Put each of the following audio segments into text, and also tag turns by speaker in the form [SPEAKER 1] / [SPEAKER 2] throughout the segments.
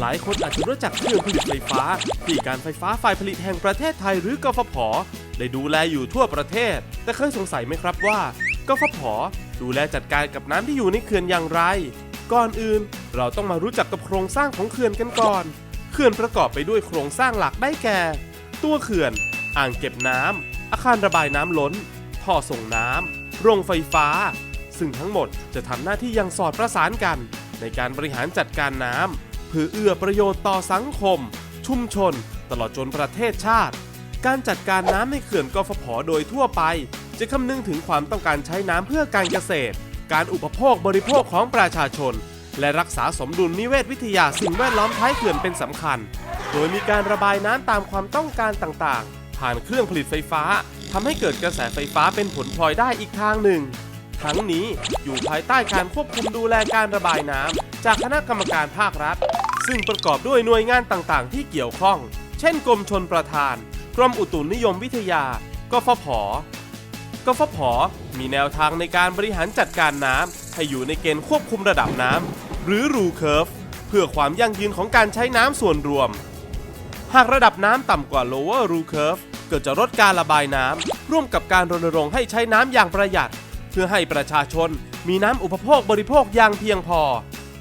[SPEAKER 1] หลายคนอาจจะรู้จักเครื่องผลิตไฟฟ้า ที่การไฟฟ้าฝ่ายผลิตแห่งประเทศไทยหรือกฟผ ได้ดูแลอยู่ทั่วประเทศ แต่เคยสงสัยไหมครับว่ากฟผ ดูแลจัดการกับน้ำที่อยู่ในเขื่อนอย่างไร ก่อนอื่นเราต้องมารู้จักกับโครงสร้างของเขื่อนกันก่อน เขื่อนประกอบไปด้วยโครงสร้างหลักได้แก่ ตัวเขื่อน อ่างเก็บน้ำ อาคารระบายน้ำล้น ท่อส่งน้ำโรงไฟฟ้า ซึ่งทั้งหมดจะทำหน้าที่ยังสอดประสานกัน ในการบริหารจัดการน้ำเพื่อเอื้อประโยชน์ต่อสังคม ชุมชน ตลอดจนประเทศชาติ การจัดการน้ำในเขื่อนกฟผโดยทั่วไป จะคำนึงถึงความต้องการใช้น้ำเพื่อการเกษตร การอุปโภคบริโภคของประชาชน และรักษาสมดุลนิเวศวิทยาสิ่งแวดล้อมท้ายเขื่อนเป็นสำคัญ โดยมีการระบายน้ำตามความต้องการต่างๆ ผ่านเครื่องผลิตไฟฟ้าทำให้เกิดกระแสไฟฟ้าเป็นผลพลอยได้อีกทางหนึ่ง ทั้งนี้อยู่ภายใต้การควบคุมดูแลการระบายน้ำจากคณะกรรมการภาครัฐ ซึ่งประกอบด้วยหน่วยงานต่างๆ ที่เกี่ยวข้อง เช่น กรมชนประทาน กรมอุตุนิยมวิทยา กฟผ กฟผ มีแนวทางในการบริหารจัดการน้ำให้อยู่ในเกณฑ์ควบคุมระดับน้ำหรือรูเคิร์ฟเพื่อความยั่งยืนของการใช้น้ำส่วนรวม หากระดับน้ำต่ำกว่า lower rule curve เก็จะลดการระบายน้ำ ร่วมกับการรณรงค์ให้ใช้น้ำอย่างประหยัด เพื่อให้ประชาชนมีน้ำอุปโภคบริโภคอย่างเพียงพอ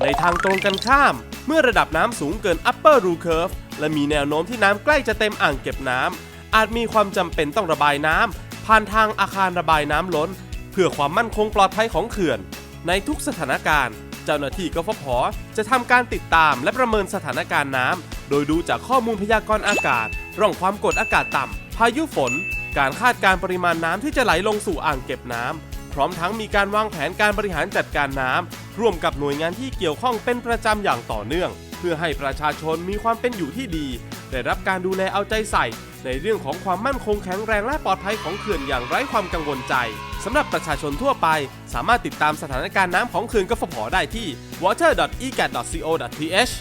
[SPEAKER 1] ในทางตรงกันข้าม เมื่อระดับน้ำสูงเกิน upper rule curve และมีแนวโน้มที่น้ำใกล้จะเต็มอ่างเก็บน้ำ อาจมีความจำเป็นต้องระบายน้ำผ่านทางอาคารระบายน้ำล้น เพื่อความมั่นคงปลอดภัยของเขื่อน ในทุกสถานการณ์ เจ้าหน้าที่กฟผจะทำการติดตามและประเมินสถานการณ์น้ำ โดยดูจากข้อมูลพยากรณ์อากาศ ร่องความกดอากาศต่ำ พายุฝน การคาดการณ์ปริมาณน้ำที่จะไหลลงสู่อ่างเก็บน้ำ พร้อมทั้งมีการวางแผนการบริหารจัดการน้ำ ร่วมกับหน่วยงานที่เกี่ยวข้องเป็นประจำอย่างต่อเนื่อง เพื่อให้ประชาชนมีความเป็นอยู่ที่ดี ได้รับการดูแลเอาใจใส่ ในเรื่องของความมั่นคงแข็งแรงและปลอดภัยของเขื่อนอย่างไร้ความกังวลใจสำหรับประชาชนทั่วไป สามารถติดตามสถานการณ์น้ำของเขื่อนกฟผได้ที่ water.egat.co.th